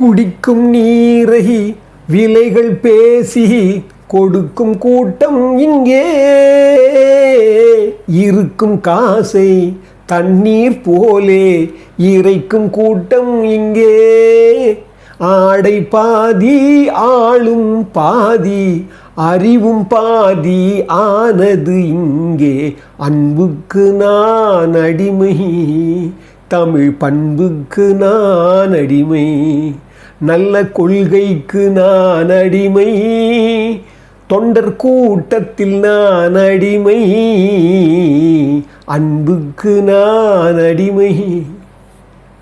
குடிக்கும் நீரை விலைகள் பேசி கொடுக்கும் கூட்டம் இங்கே. இருக்கும் காசை தண்ணீர் போலே இறைக்கும் கூட்டம் இங்கே. ஆடை பாதி ஆளும் பாதி அறிவும் பாதி ஆனது இங்கே. அன்புக்கு நான் அடிமை தமிழ் பண்புக்கு நான் அடிமை. நல்ல கொள்கைக்கு நான் அடிமை. தொண்டர் கூட்டத்தில் நான் அடிமை. அன்புக்கு நான் அடிமை.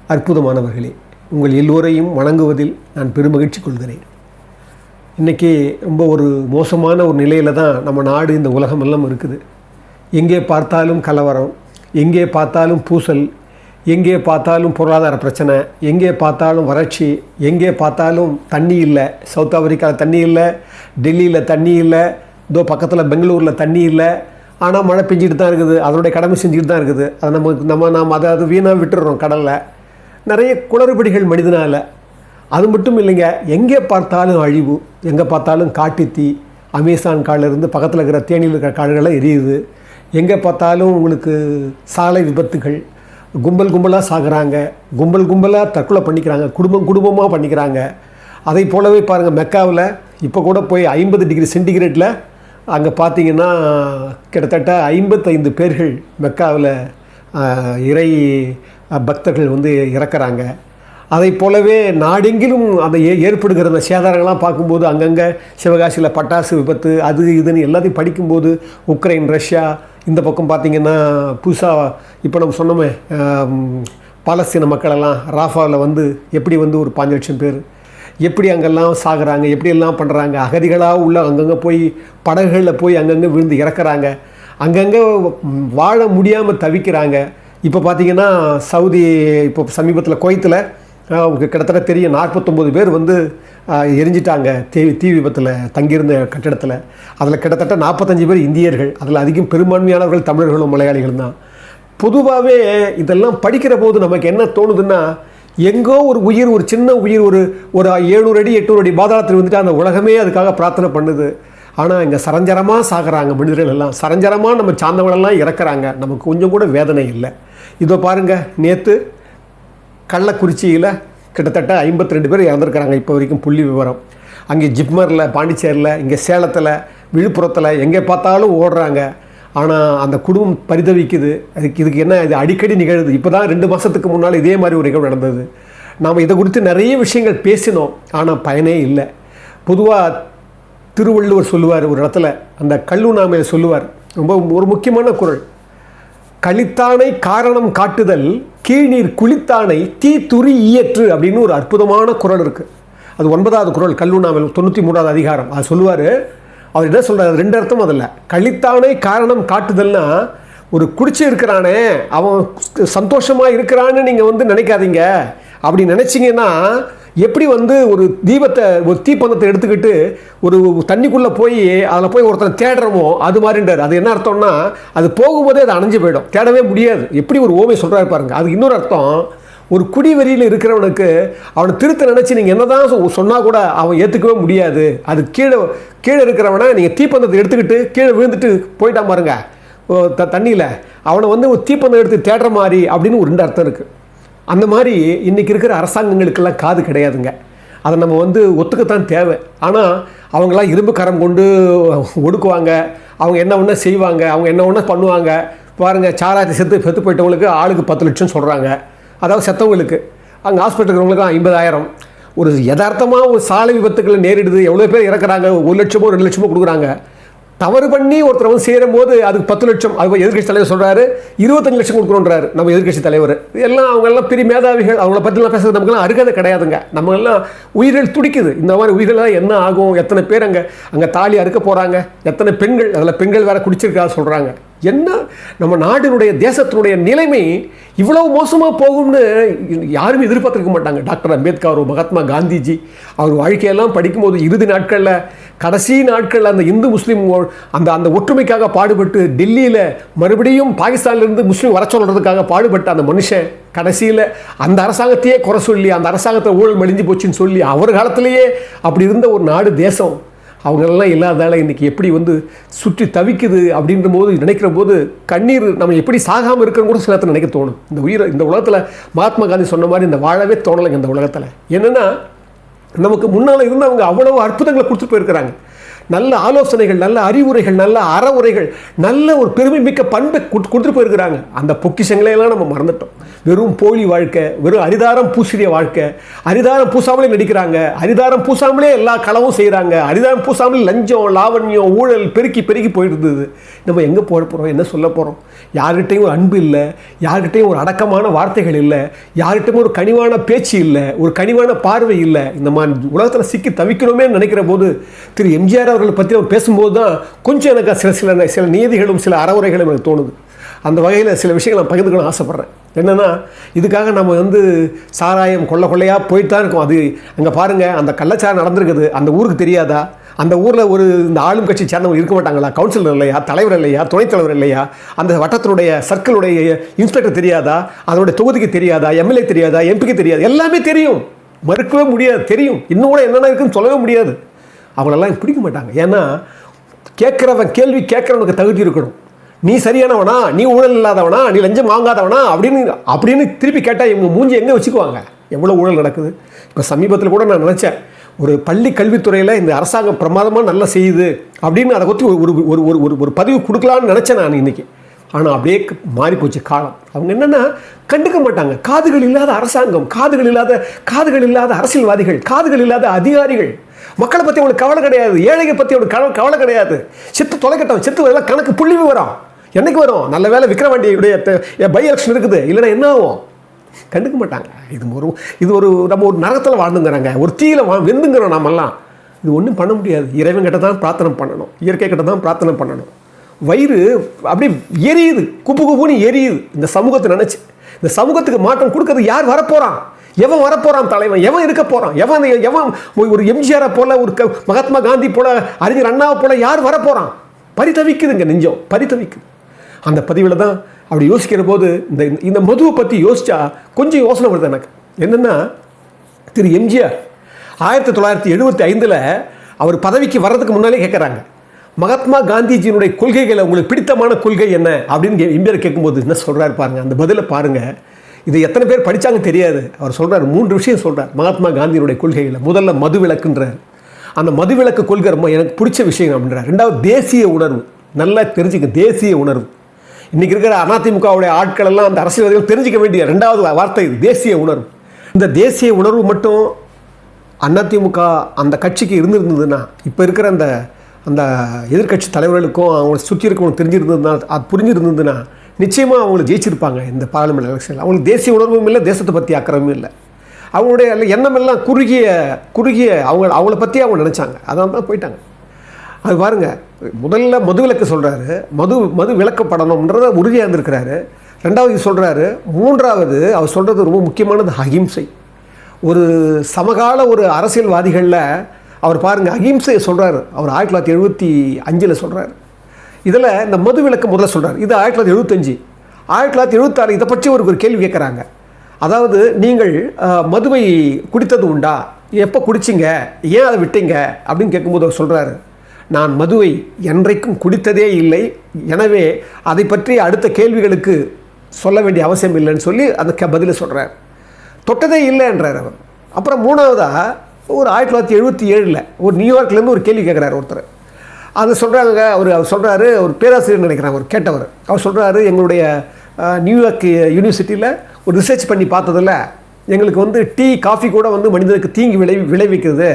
அற்புதமானவர்களே உங்கள் எல்லோரையும் வணங்குவதில் நான் பெருமகிழ்ச்சி கொள்கிறேன். இன்றைக்கி ரொம்ப ஒரு மோசமான ஒரு நிலையில் தான் நம்ம நாடு இந்த உலகம் எல்லாம் இருக்குது. எங்கே பார்த்தாலும் கலவரம் எங்கே பார்த்தாலும் பூசல் எங்கே பார்த்தாலும் பொருளாதார பிரச்சனை எங்கே பார்த்தாலும் வறட்சி எங்கே பார்த்தாலும் தண்ணி இல்லை. சவுத் ஆப்பிரிக்காவில் தண்ணி இல்லை டெல்லியில் தண்ணி இல்லை இதோ பக்கத்தில் பெங்களூரில் தண்ணி இல்லை. ஆனால் மழை பெஞ்சிட்டு தான் இருக்குது. அதனுடைய கடமை செஞ்சுட்டு தான் இருக்குது. அதை நம்ம நம்ம நாம் அதை அது வீணாக விட்டுடுறோம் கடலில். நிறைய குளறுபடிகள் மனிதனால். அது மட்டும் இல்லைங்க எங்கே பார்த்தாலும் அழிவு எங்கே பார்த்தாலும் காட்டுத்தீ அமேசான் காலிலிருந்து பக்கத்தில் இருக்கிற தேனியில் இருக்கிற காடுகள்லாம் எரியுது. எங்கே பார்த்தாலும் உங்களுக்கு சாலை விபத்துகள் கும்பல் கும்பலாக சாகுறாங்க கும்பல் கும்பலாக தற்கொலை பண்ணிக்கிறாங்க குடும்பம் குடும்பமாக பண்ணிக்கிறாங்க. அதை போலவே பாருங்கள் மெக்காவில் இப்போ கூட போய் ஐம்பது டிகிரி சென்டிகிரேட்டில் அங்கே பார்த்தீங்கன்னா கிட்டத்தட்ட ஐம்பத்தைந்து பேர்கள் மெக்காவில் இறை பக்தர்கள் வந்து இறக்குறாங்க. அதை போலவே நாடெங்கிலும் அந்த ஏ ஏற்படுகிற அந்த சேதாரங்கள்லாம் பார்க்கும்போது அங்கங்கே சிவகாசியில் பட்டாசு விபத்து அது இதுன்னு எல்லாத்தையும் படிக்கும்போது உக்ரைன் ரஷ்யா இந்த பக்கம் பார்த்திங்கன்னா புதுசாக இப்போ நம்ம சொன்னோமே பாலஸ்தீன மக்களெல்லாம் ராஃபாவில் வந்து எப்படி வந்து ஒரு பாஞ்சு லட்சம் பேர் எப்படி அங்கெல்லாம் சாகுறாங்க எப்படியெல்லாம் பண்ணுறாங்க அகதிகளாக உள்ள அங்கங்கே போய் படகுகளில் போய் அங்கங்கே விழுந்து இறக்குறாங்க அங்கங்கே வாழ முடியாமல் தவிக்கிறாங்க. இப்போ பார்த்திங்கன்னா சவுதி இப்போ சமீபத்தில் குவைத்தில் அவங்க கிட்டத்தட்ட தெரியும் நாற்பத்தொம்போது பேர் வந்து எரிஞ்சிட்டாங்க. தீ தீ விபத்தில் தங்கியிருந்த கட்டிடத்தில். அதில் கிட்டத்தட்ட நாற்பத்தஞ்சு பேர் இந்தியர்கள். அதில் அதிகம் பெரும்பான்மையானவர்கள் தமிழர்களும் மலையாளிகளும் தான். பொதுவாகவே இதெல்லாம் படிக்கிற போது நமக்கு என்ன தோணுதுன்னா எங்கோ ஒரு உயிர் ஒரு சின்ன உயிர் ஒரு ஒரு ஏழுநூறு அடி எட்நூறு அடி பாதாளத்தில் வந்துட்டு அந்த உலகமே அதுக்காக பிரார்த்தனை பண்ணுது. ஆனால் இங்கே சரஞ்சரமாக சாகிறாங்க மனிதர்கள் எல்லாம். சரஞ்சரமாக நம்ம சார்ந்தவங்களெல்லாம் இறக்குறாங்க. நமக்கு கொஞ்சம் கூட வேதனை இல்லை. இதோ பாருங்கள் நேற்று கள்ளக்குறிச்சியில் கிட்டத்தட்ட 52 ரெண்டு பேர் இறந்துருக்கிறாங்க இப்போ வரைக்கும் புள்ளி விவரம். அங்கே ஜிப்மரில் பாண்டிச்சேரியில் இங்கே சேலத்தில் விழுப்புரத்தில் எங்கே பார்த்தாலும் ஓடுறாங்க. ஆனால் அந்த குடும்பம் பரிதவிக்குது. அதுக்கு இதுக்கு என்ன இது அடிக்கடி நிகழுது. இப்போ தான் ரெண்டு மாதத்துக்கு முன்னால் இதே மாதிரி ஒரு நிகழ்வு நடந்தது. நாம் இதை குறித்து நிறைய விஷயங்கள் பேசினோம். ஆனால் பயனே இல்லை. பொதுவாக திருவள்ளுவர் சொல்லுவார் ஒரு இடத்துல அந்த கல்லுண்ணாமையில் சொல்லுவார். ரொம்ப ஒரு முக்கியமான குறள் கழித்தானை காரணம் காட்டுதல் கீழ்நீர் குளித்தானை தீ துரி இயற்று அப்படின்னு ஒரு அற்புதமான குரல் இருக்குது அது ஒன்பதாவது குரல் கல்லுண்ணாமல் தொண்ணூற்றி மூணாவது அதிகாரம். அது சொல்லுவார் அவர் என்ன சொல்கிறார் ரெண்டு அர்த்தம் அதில். கழித்தானை காரணம் காட்டுதல்னா ஒரு குடிச்சு இருக்கிறானே அவன் சந்தோஷமாக இருக்கிறான்னு நீங்கள் வந்து நினைக்காதீங்க. அப்படி நினச்சிங்கன்னா எப்படி வந்து ஒரு தீபத்தை ஒரு தீப்பந்தத்தை எடுத்துக்கிட்டு ஒரு தண்ணிக்குள்ளே போய் அதில் போய் ஒருத்தனை தேடுறோமோ அது மாதிரின்றார். அது என்ன அர்த்தம்னா அது போகும்போதே அது அணைஞ்சு போயிடும். தேடவே முடியாது. எப்படி ஒரு ஓமை சொல்கிறாரு பாருங்க. அதுக்கு இன்னொரு அர்த்தம் ஒரு குடிவெறியில் இருக்கிறவனுக்கு அவனை திருத்த நினச்சி நீங்கள் என்ன தான் சொன்னால் கூட அவன் ஏற்றுக்கவே முடியாது. அது கீழே கீழே இருக்கிறவனை நீங்கள் தீப்பந்தத்தை எடுத்துக்கிட்டு கீழே விழுந்துட்டு போயிட்டான் பாருங்க ஓ, த தண்ணியில். அவனை வந்து ஒரு தீப்பந்தம் எடுத்து தேடுற மாதிரி அப்படின்னு ஒரு ரெண்டு அர்த்தம் இருக்குது அந்த மாதிரி இன்றைக்கி இருக்கிற அரசாங்கங்களுக்கெல்லாம் காது கிடையாதுங்க. அதை நம்ம வந்து ஒத்துக்கத்தான் தேவை. ஆனால் அவங்களாம் இரும்பு கரம் கொண்டு ஒடுக்குவாங்க. அவங்க என்ன ஒன்றா செய்வாங்க அவங்க என்ன ஒன்றா பண்ணுவாங்க பாருங்கள் சாராத்தி செத்து செத்து போயிட்டவங்களுக்கு ஆளுக்கு பத்து லட்சம் சொல்கிறாங்க அதாவது செத்தவங்களுக்கு. அங்கே ஹாஸ்பிட்டல் இருக்கிறவங்களுக்கு ஐம்பதாயிரம். ஒரு யதார்த்தமாக ஒரு சாலை விபத்துக்கள் நேரிடுது. எவ்வளோ பேர் இறக்குறாங்க? ஒரு லட்சமோ ரெண்டு லட்சமோ கொடுக்குறாங்க. தவறு பண்ணி ஒருத்தர் வந்து சேரும் போது அதுக்கு பத்து லட்சம் அது எதிர்க்கட்சி தலைவர் சொல்கிறாரு இருபத்தஞ்சு லட்சம் கொடுக்குறோன்றாரு நம்ம எதிர்க்கட்சி தலைவர். எல்லாம் அவங்கெல்லாம் பெரிய மேதாவிகள் அவங்கள பற்றிலாம் பேசுறது நமக்குலாம் அருகதை கிடையாதுங்க. நம்மளெல்லாம் உயிர்கள் துடிக்குது. இந்த மாதிரி உயிர்கள்லாம் என்ன ஆகும்? எத்தனை பேர் அங்கே அங்கே தாலி அறுக்க போகிறாங்க எத்தனை பெண்கள் அதில் பெண்கள் வேறு குடிச்சிருக்கா சொல்கிறாங்க என்ன? நம்ம நாட்டினுடைய தேசத்தினுடைய நிலைமை இவ்வளவு மோசமாக போகும்னு யாரும் எதிர்பார்த்துருக்க மாட்டாங்க. டாக்டர் அம்பேத்கர் மகாத்மா காந்திஜி அவர் வாழ்க்கையெல்லாம் படிக்கும்போது இறுதி நாட்களில் கடைசி நாட்களில் அந்த இந்து முஸ்லீம் அந்த அந்த ஒற்றுமைக்காக பாடுபட்டு டெல்லியில் மறுபடியும் பாகிஸ்தான்லேருந்து முஸ்லீம் வர சொல்கிறதுக்காக பாடுபட்ட அந்த மனுஷன் கடைசியில் அந்த அரசாங்கத்தையே குறை சொல்லி அந்த அரசாங்கத்தை ஊழல் மலிஞ்சு போச்சுன்னு சொல்லி அவர் காலத்திலேயே அப்படி இருந்த ஒரு நாடு தேசம். அவங்களெல்லாம் இல்லாதால இன்றைக்கி எப்படி வந்து சுற்றி தவிக்குது அப்படின்ற போது நினைக்கிற போது கண்ணீர் நம்ம எப்படி சாகாமல் இருக்கிறோம் கூட சில நேரத்தில் நினைக்க தோணும். இந்த உயிரை இந்த உலகத்தில் மகாத்மா காந்தி சொன்ன மாதிரி இந்த வாழவே தோணலைங்க இந்த உலகத்தில். என்னென்னா நமக்கு முன்னால் இருந்து அவங்க அவ்வளோ அற்புதங்களை கொடுத்துட்டு போயிருக்கிறாங்க. நல்ல ஆலோசனைகள் நல்ல அறிவுரைகள் நல்ல அறவுரைகள் நல்ல ஒரு பெருமை மிக்க பண்பை கொடுத்துட்டு போயிருக்கிறாங்க. அந்த பொக்கிஷங்களையெல்லாம் நம்ம மறந்துட்டோம். வெறும் போலி வாழ்க்கை வெறும் அரிதாரம் பூசிய வாழ்க்கை அரிதாரம் பூசாமலே நடிக்கிறாங்க அரிதாரம் பூசாமலே எல்லா களவும் செய்கிறாங்க அரிதாரம் பூசாமலே லஞ்சம் லாவண்யம் ஊழல் பெருக்கி பெருக்கி போயிட்டு இருந்தது நம்ம எங்கே போக போகிறோம் என்ன சொல்ல போகிறோம் யார்கிட்டையும் ஒரு அன்பு இல்லை யார்கிட்டையும் ஒரு அடக்கமான வார்த்தைகள் இல்லை யார்கிட்டையும் ஒரு கனிவான பேச்சு இல்லை ஒரு கனிவான பார்வை இல்லை. இந்த மாதிரி உலகத்தில் சிக்கி தவிக்கணுமே நினைக்கிற போது திரு எம்ஜிஆர் அவர்களை பற்றி நம்ம பேசும்போது தான் கொஞ்சம் எனக்கு சில சில சில நீதிகளும் சில அறவுரைகளும் எனக்கு தோணுது. அந்த வகையில் சில விஷயங்கள் நான் பகிர்ந்துக்கணும் ஆசைப்பட்றேன். என்னென்னா இதுக்காக நம்ம வந்து சாராயம் கொள்ள கொள்ளையாக போயிட்டு தான் இருக்கும். அது அங்கே பாருங்கள் அந்த கள்ளச்சாரம் நடந்திருக்குது. அந்த ஊருக்கு தெரியாதா? அந்த ஊரில் ஒரு இந்த ஆளும் கட்சி சேர்ந்தவங்க இருக்க மாட்டாங்களா? கவுன்சிலர் இல்லையா? தலைவர் இல்லையா? துணைத் தலைவர் இல்லையா? அந்த வட்டத்தினுடைய சர்க்கிளுடைய இன்ஸ்பெக்டர் தெரியாதா? அதனுடைய தொகுதிக்கு தெரியாதா? எம்எல்ஏ தெரியாதா? எம்பிக்கு தெரியாது? எல்லாமே தெரியும். மறுக்கவே முடியாது. தெரியும். இன்னும் கூட என்னென்ன இருக்குன்னு சொல்லவே முடியாது. அவங்களெல்லாம் பிடிக்க மாட்டாங்க. ஏன்னா கேட்குறவன் கேள்வி கேட்குறவனுக்கு தகுதி இருக்கணும். நீ சரியானவனா நீ ஊழல் இல்லாதவனா நீ லஞ்சம் வாங்காதவனா அப்படின்னு அப்படின்னு திருப்பி கேட்டால் இவங்க மூஞ்சி எங்கே வச்சுக்குவாங்க? எவ்வளோ ஊழல் நடக்குது? இப்போ சமீபத்தில் கூட நான் நினச்சேன் ஒரு பள்ளி கல்வித்துறையில் இந்த அரசாங்கம் பிரமாதமாக நல்லா செய்யுது அப்படின்னு அதை பற்றி ஒரு ஒரு ஒரு ஒரு ஒரு ஒரு பதிவு கொடுக்கலான்னு நினச்சேன் நான் இன்றைக்கி ஆனால் அப்படியே மாறிப்போச்சு காலம். அவங்க என்னென்னா கண்டுக்க மாட்டாங்க. காதுகள் இல்லாத அரசாங்கம் காதுகள் இல்லாத காதுகள் இல்லாத அரசியல்வாதிகள் காதுகள் இல்லாத அதிகாரிகள் மக்களை பற்றி அவங்களுக்கு கவலை கிடையாது. ஏழையை பற்றி அவங்களுக்கு கவலை கவலை கிடையாது. செத்து தொலைக்கட்டும். செத்து வரலாம் கணக்கு புள்ளி வரும் என்னைக்கு வரும்? நல்ல வேலை விக்ரவாண்டியுடைய பை எலெக்ஷன் இருக்குது. இல்லைன்னா என்ன ஆகும்? கண்டுக்க மாட்டாங்க. இது ஒரு இது ஒரு நம்ம ஒரு நரகத்தில் வாழ்ந்துங்கிறாங்க. ஒரு தீயில வா வெந்துங்கிறோம் நாமெல்லாம் இது ஒன்றும் பண்ண முடியாது. இறைவன் கிட்ட தான் பிரார்த்தனை பண்ணணும். இயற்கை கிட்ட தான் பிரார்த்தனை பண்ணணும். வயிறு அப்படியே எரியுது. குப்பு குப்புன்னு எரியுது. இந்த சமூகத்தை நினச்சி. இந்த சமூகத்துக்கு மாற்றம் கொடுக்கறது யார் வரப்போகிறான் எவன் வரப்போகிறான் தலைவன்? எவன் இருக்க போகிறான் எவன் எவன் ஒரு எம்ஜிஆரை போல ஒரு க- மகாத்மா காந்தி போல அறிஞர் அண்ணாவை போல யார் வரப்போகிறான் பரிதவிக்குதுங்க நெஞ்சம். பரிதவிக்குது. அந்த பதிவில் தான் அப்படி யோசிக்கிற போது இந்த இந்த மதுவை பற்றி யோசிச்சா கொஞ்சம் யோசனை வருது எனக்கு. என்னென்னா திரு எம்ஜிஆர் ஆயிரத்தி தொள்ளாயிரத்தி எழுபத்தி ஐந்தில் அவர் பதவிக்கு வர்றதுக்கு முன்னாலே கேட்குறாங்க மகாத்மா காந்திஜியினுடைய கொள்கைகளை உங்களுக்கு பிடித்தமான கொள்கை என்ன? அப்படின்னு கே- எம்ஜிஆர் கேட்கும்போது என்ன சொல்கிறாரு பாருங்கள் அந்த பதிலை பாருங்கள் இது எத்தனை பேர் படித்தாங்க தெரியாது. அவர் சொல்கிறார் மூன்று விஷயம் சொல்கிறார் மகாத்மா காந்தியினுடைய கொள்கைகளை முதல்ல மது விளக்குன்றார் அந்த மது விளக்கு கொள்கை ரொம்ப எனக்கு பிடிச்ச விஷயம் அப்படின்றார். ரெண்டாவது தேசிய உணர்வு. நல்லா தெரிஞ்சுக்க தேசிய உணர்வு. இன்றைக்கி இருக்கிற அதிமுகவுடைய ஆட்கள் எல்லாம் அந்த அரசியல்வாதிகள் தெரிஞ்சிக்க வேண்டிய ரெண்டாவது வார்த்தை இது தேசிய உணர்வு. இந்த தேசிய உணர்வு மட்டும் அதிமுக அந்த கட்சிக்கு இருந்திருந்ததுன்னா இப்போ இருக்கிற அந்த அந்த எதிர்க்கட்சி தலைவர்களுக்கும் அவங்களை சுற்றி இருக்கவங்க தெரிஞ்சிருந்ததுன்னா அது புரிஞ்சிருந்ததுன்னா நிச்சயமாக அவங்க ஜெயிச்சிருப்பாங்க இந்த பாராளுமன்ற எலெக்ஷனில் அவங்களுக்கு தேசிய உணர்வும் இல்லை தேசத்தை பற்றி அக்கறமும் இல்லை. அவங்களுடைய எண்ணமெல்லாம் குறுகிய குறுகிய அவங்க அவங்கள பற்றி அவங்க நினச்சாங்க. அதான் தான் போயிட்டாங்க. அது பாருங்கள் முதல்ல மது விலக்கு சொல்கிறாரு மது மது விளக்கப்படணுன்றத உறுதியாக இருந்திருக்கிறாரு. ரெண்டாவது சொல்கிறாரு மூன்றாவது அவர் சொல்கிறது ரொம்ப முக்கியமானது அகிம்சை ஒரு சமகால ஒரு அரசியல்வாதிகளில் அவர் பாருங்கள் அகிம்சையை சொல்கிறாரு அவர் ஆயிரத்தி தொள்ளாயிரத்தி எழுபத்தி அஞ்சில் சொல்கிறாரு இதில் இந்த மது விலக்கு முதல்ல சொல்கிறார் இது ஆயிரத்தி தொள்ளாயிரத்தி எழுபத்தஞ்சு. ஆயிரத்தி தொள்ளாயிரத்தி எழுபத்தாறு இதை பற்றி ஒரு ஒரு கேள்வி கேட்குறாங்க. அதாவது நீங்கள் மதுவை குடித்தது உண்டா? எப்போ குடிச்சிங்க? ஏன் அதை விட்டீங்க? அப்படின்னு கேட்கும்போது அவர் சொல்கிறாரு நான் மதுவை என்றைக்கும் குடித்ததே இல்லை. எனவே அதை பற்றி அடுத்த கேள்விகளுக்கு சொல்ல வேண்டிய அவசியம் இல்லைன்னு சொல்லி அந்த க பதிலை சொல்கிறார் தொட்டதே இல்லைன்றார் அவர். அப்புறம் மூணாவதாக ஒரு ஆயிரத்தி தொள்ளாயிரத்தி எழுபத்தி ஏழில் ஒரு நியூயார்க்லேருந்து ஒரு கேள்வி கேட்குறாரு ஒருத்தர். அது சொல்கிறாங்க அவர் அவர் சொல்கிறாரு ஒரு பேராசிரியர் நினைக்கிறாங்க அவர் கேட்டவர். அவர் சொல்கிறாரு எங்களுடைய நியூயார்க் யூனிவர்சிட்டியில் ஒரு ரிசர்ச் பண்ணி பார்த்ததில் எங்களுக்கு வந்து டீ காஃபி கூட வந்து மனிதனுக்கு தீங்கு விளை விளைவிக்கிறது.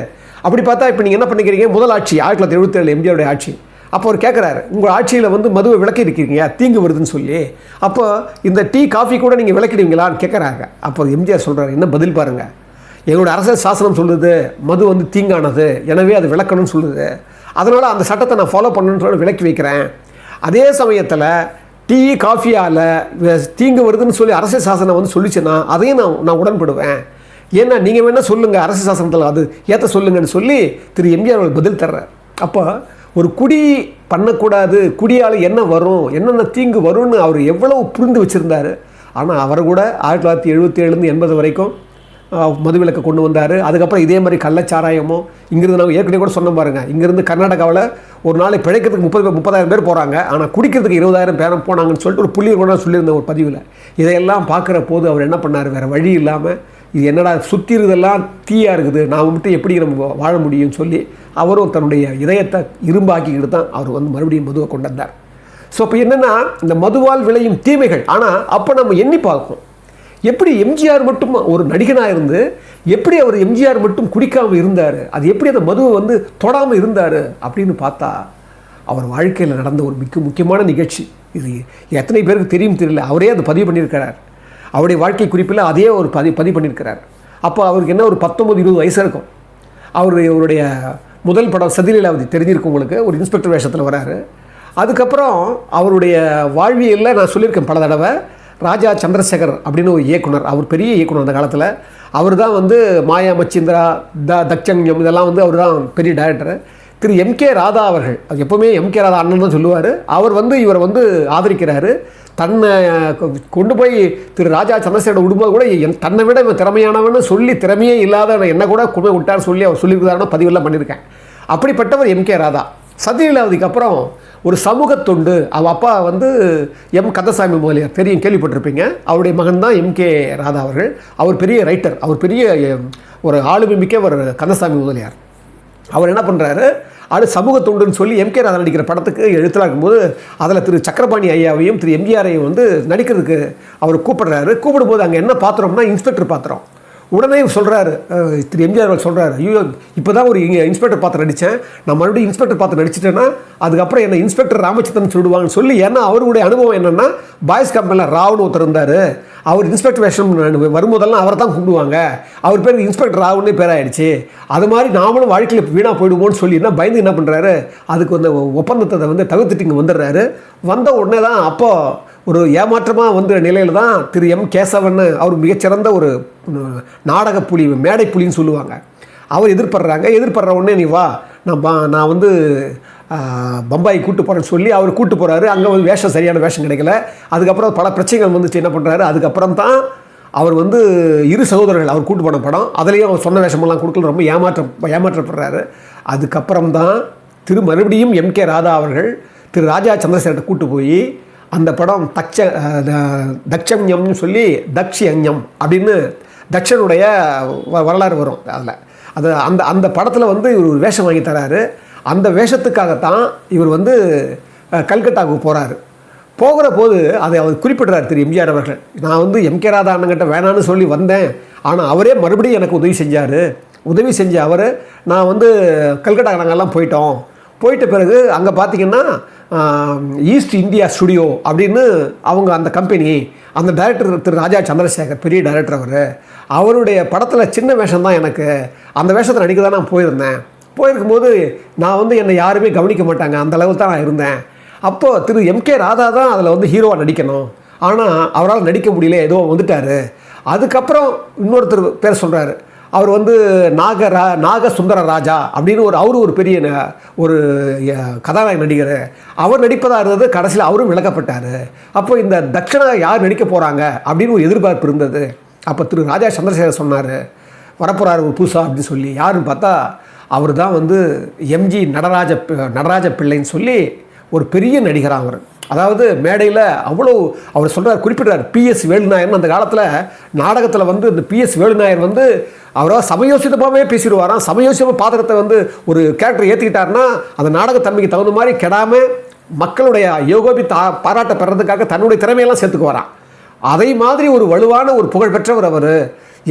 அப்படி பார்த்தா இப்போ நீங்கள் என்ன பண்ணிக்கிறீங்க? முதல் ஆட்சி ஆயிரத்தி தொள்ளாயிரத்தி எழுபத்தேழு எம்ஜிஆருடைய ஆட்சி. அப்போ அவர் கேட்குறாரு உங்கள் ஆட்சியில் வந்து மதுவை விளக்கி இருக்கிறீங்க தீங்கு வருதுன்னு சொல்லி. அப்போ இந்த டீ காஃபி கூட நீங்கள் விளக்கிடுவீங்களான்னு கேட்குறாங்க அப்போ எம்ஜிஆர் சொல்கிறாரு என்ன பதில் பாருங்கள் எங்களோட அரசியல் சாசனம் சொல்லுது மது வந்து தீங்கானது எனவே அது விளக்கணும்னு சொல்லுது. அதனால் அந்த சட்டத்தை நான் ஃபாலோ பண்ணணுன்னு சொல்லி விலக்கி வைக்கிறேன். அதே சமயத்தில் டீ காஃபியால் தீங்கு வருதுன்னு சொல்லி அரசியல் சாசனம் வந்து சொல்லிச்சுன்னா அதையும் நான் நான் உடன்படுவேன். ஏன்னா நீங்கள் வேணால் சொல்லுங்கள் அரசியல் சாசனத்தில் அது ஏற்ற சொல்லுங்கன்னு சொல்லி திரு எம்ஜிஆர் அவர்கள் பதில் தர்றார். அப்போ ஒரு குடி பண்ணக்கூடாது குடியால் என்ன வரும் என்னென்ன தீங்கு வரும்னு அவர் எவ்வளவு புரிந்து வச்சுருந்தார். ஆனால் அவர் கூட ஆயிரத்தி தொள்ளாயிரத்தி எழுபத்தி ஏழுலேருந்து எண்பது வரைக்கும் மதுவிலக்கை கொண்டு வந்தார். அதுக்கப்புறம் இதே மாதிரி கள்ளச்சாராயமோ இங்கிருந்து நம்ம ஏற்கனவே கூட சொன்ன பாருங்க. இங்கேருந்து கர்நாடகாவில் ஒரு நாளைக்கு பிழைக்கிறதுக்கு முப்பது பேர் முப்பதாயிரம் பேர் போகிறாங்க ஆனால் குடிக்கிறதுக்கு இருபதாயிரம் பேரம் போனாங்கன்னு சொல்லிட்டு ஒரு புள்ளி கூட சொல்லியிருந்த ஒரு பதிவில். இதையெல்லாம் பார்க்குற போது அவர் என்ன பண்ணார்? வேறு வழி இல்லாமல் இது என்னடா சுற்றி இருக்கிறதெல்லாம் தீயாக இருக்குது. நாம் மட்டும் எப்படி நம்ம வாழ முடியும்னு சொல்லி அவரும் தன்னுடைய இதயத்தை இரும்பாக்கிக்கிட்டு தான் அவர் வந்து மறுபடியும் மதுவை கொண்டு வந்தார். ஸோ அப்போ என்னென்னா இந்த மதுவால் விளையும் தீமைகள். ஆனால் அப்போ நம்ம எண்ணி பார்ப்போம் எப்படி எம்ஜிஆர் மட்டும் ஒரு நடிகனாக இருந்து எப்படி அவர் எம்ஜிஆர் மட்டும் குடிக்காமல் இருந்தார் அது எப்படி அந்த மதுவை வந்து தொடாமல் இருந்தார் அப்படின்னு பார்த்தா அவர் வாழ்க்கையில் நடந்த ஒரு மிக முக்கியமான நிகழ்ச்சி இது. எத்தனை பேருக்கு தெரியும் தெரியல அவரே அதை பதிவு பண்ணியிருக்கிறார். அவருடைய வாழ்க்கை குறிப்பில் அதே ஒரு பதி பதிவு பண்ணியிருக்கிறார். அப்போ அவருக்கு என்ன ஒரு பத்தொம்பது இருபது வயசு இருக்கும். அவருடைய அவருடைய முதல் படம் சதிலீலாவதி தெரிஞ்சிருக்கும் உங்களுக்கு ஒரு இன்ஸ்பெக்டர் வேஷத்தில் வராரு. அதுக்கப்புறம் அவருடைய வாழ்வியலில் நான் சொல்லியிருக்கேன் பல தடவை ராஜா சந்திரசேகர் அப்படின்னு ஒரு இயக்குனர் அவர் பெரிய இயக்குனர் அந்த காலத்தில். அவர் தான் வந்து மாயா மச்சிந்திரா த தக்ஷங்யம் இதெல்லாம் வந்து அவர் தான் பெரிய director Thiru M K Radha அவர்கள் அது எப்போவுமே எம் கே ராதா அண்ணன் தான் சொல்லுவார். அவர் வந்து இவரை வந்து ஆதரிக்கிறாரு. தன்னை கொ- கொண்டு போய் திரு ராஜா சந்திரசேகர் விடும்போது கூட என் தன்னை விட இவன் திறமையானவன்னு சொல்லி திறமையே இல்லாத என்ன கூட கொண்டு விட்டார்னு சொல்லி அவர் சொல்லியிருக்காருன்னு பதிவெல்லாம் பண்ணியிருக்கேன். அப்படிப்பட்டவர் எம் கே ராதா. சத்யலீலாவதிக்கு அப்புறம் ஒரு சமூக தொண்டு. அவ அப்பா வந்து எம் கந்தசாமி முதலியார். தெரியும் கேள்விப்பட்டிருப்பீங்க. அவருடைய மகன் தான் எம் கே ராதா அவர்கள். அவர் பெரிய ரைட்டர் அவர் பெரிய ஒரு ஆளுமை மிக்க ஒரு கந்தசாமி முதலியார். அவர் என்ன பண்ணுறாரு அது சமூக தொண்டுன்னு சொல்லி எம்கே ராதா நடிக்கிற படத்துக்கு எழுத்தலாக இருக்கும்போது அதில் திரு சக்கரபாணி ஐயாவையும் திரு எம்ஜிஆரையும் வந்து நடிக்கிறதுக்கு அவர் கூப்பிடுறாரு. கூப்பிடும்போது அங்கே என்ன பாத்திரம்னா இன்ஸ்பெக்டர் பாத்திரம். உடனே சொல்கிறாரு திரு எம்ஜிஆர் அவர்கள் சொல்கிறாரு ஐயோ இப்போ தான் ஒரு இங்கே இன்ஸ்பெக்டர் பாத்திரம் நடித்தேன் நான் மறுபடியும் இன்ஸ்பெக்டர் பாத்திரம் நடிச்சிட்டேன்னா அதுக்கப்புறம் என்ன இன்ஸ்பெக்டர் ராமச்சந்திரன் சொல்லிடுவாங்கன்னு சொல்லி ஏன்னா அவருடைய அனுபவம் என்னென்னா பாய்ஸ் கம்பெனியில் ராவ்னு ஒருத்தர் இருந்தார். அவர் இன்ஸ்பெக்டர் வேஷம் வரும்போதெல்லாம் அவரை தான் கூப்பிடுவாங்க. அவர் பேர் இன்ஸ்பெக்டர் ராவுன்னு பேராயிடுச்சு. அது மாதிரி நாமளும் வாழ்க்கையில் வீணாக போயிடுவோம்னு சொல்லி என்ன பயந்து என்ன பண்ணுறாரு அதுக்கு வந்து ஒப்பந்தத்தை வந்து தவிர்த்துட்டு இங்கே வந்துடுறாரு. வந்த உடனே தான் அப்போது ஒரு ஏமாற்றமாக வந்த நிலையில் தான் திரு எம் கேசவன் அவர் மிகச்சிறந்த ஒரு நாடக புலி மேடை புலின்னு சொல்லுவாங்க. அவர் எதிர்படுறாங்க. எதிர்படுற உடனே நீ வா. நான் நான் வந்து பம்பாய் கூட்டு போகிறேன்னு சொல்லி அவர் கூட்டு போகிறாரு அங்கே வந்து வேஷம் சரியான வேஷம் கிடைக்கல. அதுக்கப்புறம் பல பிரச்சனைகள் வந்துச்சு. என்ன பண்ணுறாரு அதுக்கப்புறம் தான் அவர் வந்து இரு சகோதரர்கள் அவர் கூட்டு போன படம். அதுலேயும் அவர் சொன்ன வேஷமெல்லாம் கொடுக்கல. ரொம்ப ஏமாற்றம் ஏமாற்றப்படுறாரு. அதுக்கப்புறம் தான் திரு மறுபடியும் எம் கே ராதா அவர்கள் திரு ராஜா சந்திரசேகர்கிட்ட கூட்டு போய் அந்த படம் தக்ஷ தக்ஷம்யம்னு த- தக்ஷண்யம்னு சொல்லி தக்ஷியஞ்ஞம் அப்படின்னு தக்ஷனுடைய வ- வரலாறு வரும் அதில். அது அந்த அந்த படத்தில் வந்து இவர் ஒரு வேஷம் வாங்கி தராரு. அந்த வேஷத்துக்காகத்தான் இவர் வந்து கல்கட்டாவுக்கு போகிறாரு போகிற போது அதை அவர் குறிப்பிடுறார் திரு எம்ஜிஆர் அவர்கள். நான் வந்து எம் கே ராதா அண்ணங்கிட்ட வேணான்னு சொல்லி வந்தேன். ஆனால் அவரே மறுபடியும் எனக்கு உதவி செஞ்சார். உதவி செஞ்ச அவர் நான் வந்து கல்கட்டா நாங்கெல்லாம் போயிட்டோம். போயிட்ட பிறகு அங்கே பார்த்தீங்கன்னா ஈஸ்ட் இந்தியா ஸ்டுடியோ அப்படின்னு அவங்க அந்த கம்பெனி அந்த டைரக்டர் திரு ராஜா சந்திரசேகர் பெரிய டைரக்டர் அவர் அவருடைய படத்தில் சின்ன வேஷம் தான் எனக்கு. அந்த வேஷத்தில் நடிக்க தான் நான் போயிருந்தேன். போயிருக்கும்போது நான் வந்து என்னை யாருமே கவனிக்க மாட்டாங்க. அந்த அளவுக்கு தான் நான் இருந்தேன். அப்போது திரு எம் கே ராதா தான் அதில் வந்து ஹீரோவாக நடிக்கணும். ஆனால் அவரால் நடிக்க முடியல ஏதோ வந்துட்டார். அதுக்கப்புறம் இன்னொருத்தர் பேர் சொல்கிறாரு அவர் வந்து நாகரா நாக சுந்தர ராஜா அப்படின்னு ஒரு அவரு ஒரு பெரிய ந- ஒரு கதாநாயக நடிகர். அவர் நடிப்பதாக இருந்தது கடைசியில் அவரும் விளக்கப்பட்டார் அப்போ இந்த தட்சிணா யார் நடிக்க போகிறாங்க அப்படின்னு ஒரு எதிர்பார்ப்பு இருந்தது. அப்போ திரு ராஜா சந்திரசேகர் சொன்னார் வரப்போகிறார் ஒரு புதுசா அப்படின்னு சொல்லி. யாருன்னு பார்த்தா அவர் தான் வந்து எம்ஜி நடராஜ நடராஜ பிள்ளைன்னு சொல்லி ஒரு பெரிய நடிகராக அவர். அதாவது மேடையில் அவ்வளோ அவர் சொல்கிறார் குறிப்பிட்டார் பிஎஸ் வேலுநாயர்னு அந்த காலத்தில் நாடகத்தில் வந்து இந்த பிஎஸ் வேலுநாயர் வந்து அவரால் சமயோசிதமாகவே பேசிடுவாராம். சமயோசிதமாக பாத்திரத்தை வந்து ஒரு கேரக்டர் ஏற்றிக்கிட்டாருன்னா அந்த நாடகத்தன்மைக்கு தகுந்த மாதிரி கெடாமல் மக்களுடைய யோகோபி தா பாராட்ட பெறதுக்காக தன்னுடைய திறமையெல்லாம் சேர்த்துக்குவாராம். அதை மாதிரி ஒரு வலுவான ஒரு புகழ்பெற்றவர் அவர்.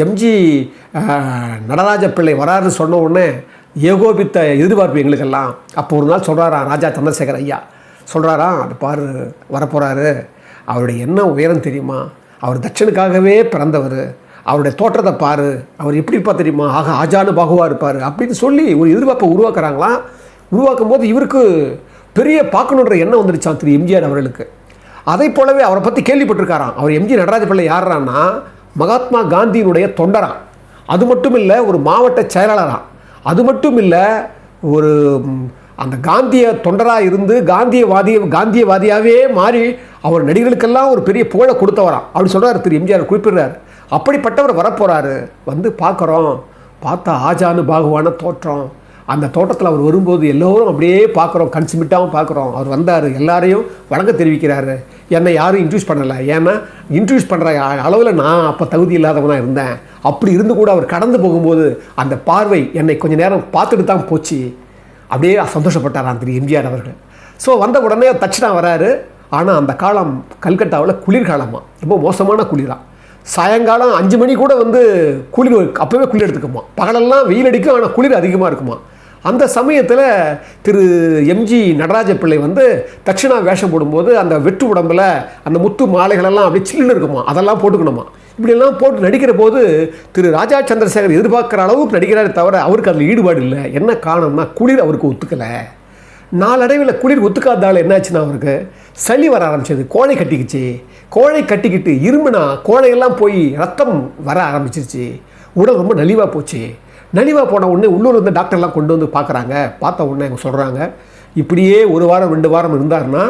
எம்ஜி நடராஜ பிள்ளை வராருன்னு சொன்ன உடனே ஏகோபித்த எதிர்பார்ப்பு எங்களுக்கெல்லாம். அப்போ ஒரு நாள் சொல்கிறாராம் ராஜா சந்திரசேகர் ஐயா. சொல்கிறாராம் அது பாரு வரப்போகிறாரு அவருடைய என்ன உயரம் தெரியுமா? அவர் தட்சனுக்காகவே பிறந்தவர். அவருடைய தோற்றத்தை பாரு. அவர் எப்படி இருப்பா தெரியுமா? ஆக ஆஜானு பாகுவாக இருப்பார். அப்படின்னு சொல்லி ஒரு எதிர்பார்ப்பை உருவாக்குறாங்களாம். உருவாக்கும் போது இவருக்கு பெரிய பார்க்கணுன்ற எண்ணம் வந்துருச்சான் திரு. எம்ஜிஆர் அவர்களுக்கு. அதை போலவே அவரை பற்றி கேள்விப்பட்டிருக்காராம். அவர் எம்ஜி நடராஜ பிள்ளை யாருறான்னா மகாத்மா காந்தியினுடைய தொண்டராம். அது மட்டும் இல்லை ஒரு மாவட்ட செயலாளராம். அது மட்டும் இல்லை ஒரு அந்த காந்திய தொண்டராக இருந்து காந்தியவாதி காந்தியவாதியாகவே மாறி அவர் நடிகர்களுக்கெல்லாம் ஒரு பெரிய புகழை கொடுத்தவராம் அப்படி சொல்கிறார் திரு எம்ஜிஆர் குறிப்பிடுறார். அப்படிப்பட்டவர் வரப்போகிறாரு வந்து பார்க்குறோம். பார்த்தா ஆஜானு பாகுவான தோற்றம். அந்த தோட்டத்தில் அவர் வரும்போது எல்லோரும் அப்படியே பார்க்குறோம். கன்சிமிட்டாகவும் பார்க்குறோம். அவர் வந்தார். எல்லாரையும் வணங்க தெரிவிக்கிறாரு. என்னை யாரும் இன்ட்ரூஸ் பண்ணலை. ஏன்னா இன்ட்ரூஸ் பண்ணுற அளவில் நான் அப்போ தகுதி இல்லாதவனாக இருந்தேன். அப்படி இருந்து கூட அவர் கடந்து போகும்போது அந்த பார்வை என்னை கொஞ்சம் நேரம் பார்த்துட்டு தான் போச்சு. அப்படியே சந்தோஷப்பட்டாராம் திரு எம்ஜிஆர் அவர்கள். ஸோ வந்த உடனே தட்சிணா வராரு. ஆனால் அந்த காலம் கல்கட்டாவில் குளிர்காலமாக ரொம்ப மோசமான குளிராக சாயங்காலம் அஞ்சு மணி கூட வந்து குளிர் அப்போவே குளிர் எடுத்துக்குமா? பகலெல்லாம் வெயில் அடிக்கும் ஆனால் குளிர் அதிகமாக இருக்குமா? அந்த சமயத்தில் திரு எம்ஜி நடராஜ பிள்ளை வந்து தட்சிணா வேஷம் போடும்போது அந்த வெட்டு உடம்புல அந்த முத்து மாலைகளெல்லாம் அப்படியே சில்லுன்னு இருக்குமா? அதெல்லாம் போட்டுக்கணுமா? இப்படியெல்லாம் போட்டு நடிக்கிற போது திரு ராஜா சந்திரசேகர் எதிர்பார்க்குற அளவுக்கு நடிக்கிறாரே தவிர அவருக்கு அதில் ஈடுபாடு இல்லை. என்ன காரணம்னா குளிர் அவருக்கு ஒத்துக்கலை. நாளடைவில் குளிர் ஒத்துக்காததால் என்னாச்சுன்னா அவருக்கு? சளி வர ஆரம்பிச்சது கோழை கட்டிக்கிச்சு. கோழை கட்டிக்கிட்டு இரும்புனா கோழையெல்லாம் போய் ரத்தம் வர ஆரம்பிச்சிருச்சு. உடல் ரொம்ப நலிவாக போச்சு. நலிவாக போன உடனே உள்ளூர் வந்து டாக்டர்லாம் கொண்டு வந்து பார்க்குறாங்க. பார்த்த உடனே அவங்க சொல்கிறாங்க இப்படியே ஒரு வாரம் ரெண்டு வாரம் இருந்தாருன்னா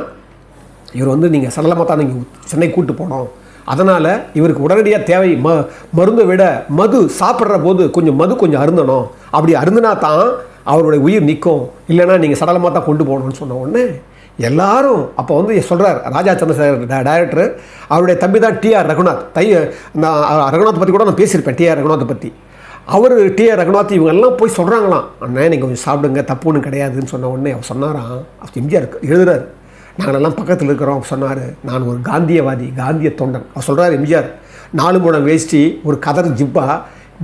இவர் வந்து நீங்கள் சடலமாக தான் நீங்கள் சென்னை கூட்டு போனோம். அதனால் இவருக்கு உடனடியாக தேவை ம மருந்தை விட மது சாப்பிட்ற போது கொஞ்சம் மது கொஞ்சம் அருந்தணும். அப்படி அருந்தினா தான் அவருடைய உயிர் நிற்கும். இல்லைன்னா நீங்கள் சடலமாக தான் கொண்டு போகணும்னு சொன்ன உடனே எல்லாரும் அப்போ வந்து சொல்கிறார் ராஜா சந்திரசேகர் டைரக்டர் அவருடைய தம்பி தான் டிஆர் ரகுநாத். தை நான் ரகுநாத் பற்றி கூட நான் பேசியிருப்பேன் டிஆர் ரகுநாத்தை பற்றி அவர் டிஆர் ரகுநாத் இவங்க எல்லாம் போய் சொல்கிறாங்களாம் அண்ணே நீங்கள் கொஞ்சம் சாப்பிடுங்க தப்பு ஒன்றும் கிடையாதுன்னு சொன்ன உடனே அவர் சொன்னாராம். அவர் எம்ஜிஆர் எழுதுறாரு. நாங்களெல்லாம் பக்கத்தில் இருக்கிறோம் சொன்னார் நான் ஒரு காந்தியவாதி காந்திய தொண்டன். அவர் சொல்கிறார் எம்ஜிஆர் நாலு மூணம் வேஷ்டி ஒரு கதர் ஜிப்பா